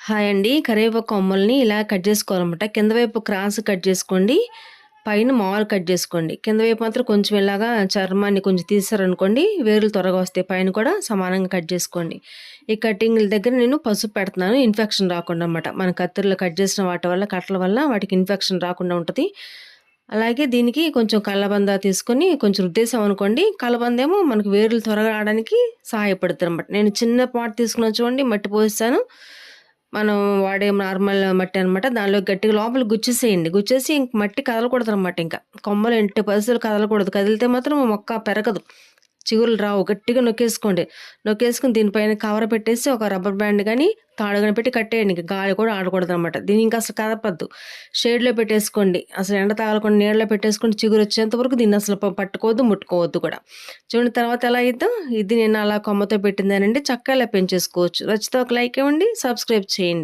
Hi అండి. కరివేపాకు కొమ్మల్ని ఇలా కట్ చేసుకోవాలన్నమాట. కింద వైపు క్రాస్ కట్ చేసుకోండి. పైన మామూలు కట్ చేసుకోండి. కింద వైపు మాత్రం కొంచెం ఇలాగా చర్మాన్ని కొంచెం తీసారనుకోండి వేర్లు త్వరగా వస్తాయి. పైన కూడా సమానంగా కట్ చేసుకోండి. ఈ కటింగ్‌ల దగ్గర నేను పసుపు పెడుతున్నాను. ఇన్ఫెక్షన్ రాకుండా అన్నమాట. మన కత్తెరలో కట్ చేసిన వాటి వల్ల కట్టల వల్ల వాటికి ఇన్ఫెక్షన్ రాకుండా ఉంటుంది అలాగే దీనికి కొంచెం కళ్ళబంద తీసుకొని కొంచెం రుద్దేసామనుకోండి కలబందేమో మనకు వేర్లు త్వరగా రావడానికి సహాయపడుతుంది అనమాట నేను చిన్న పాట్ తీసుకున్నాను చూడండి మట్టి పోసేసాను. మనం వాడే నార్మల్ మట్టి అనమాట. దానిలో గట్టిగా లోపల గుచ్చేసేయండి. గుచ్చేసి ఇంక మట్టి కదలకూడదు అనమాట ఇంకా కొమ్మలు ఎంటి పరిస్థితులు కదలకూడదు. కదిలితే మాత్రం మొక్క పెరగదు. చిగురులు రావు. గట్టిగా నొక్కేసుకోండి. నొక్కేసుకొని దీనిపైన కవర్ పెట్టేసి ఒక రబ్బర్ బ్యాండ్ కానీ తాడు పెట్టి కట్టేయండి. ఇంకా గాలి కూడా ఆడకూడదనమాట. దీన్ని ఇంకా అసలు కదపద్దు షేడ్‌లో పెట్టేసుకోండి. అసలు ఎండ తగలకుండా పెట్టేసుకుని పెట్టేసుకొని చిగురొచ్చేంత వరకు దీన్ని అసలు పట్టుకోవద్దు, ముట్టుకోవద్దు కూడా. చూడండి తర్వాత ఎలా అయితే ఇది నేను అలా కొమ్మతో పెట్టిందేనండి. చక్కగా ఇలా పెంచేసుకోవచ్చు. నచ్చితే ఒక లైక్ ఇవ్వండి. సబ్స్క్రైబ్ చేయండి.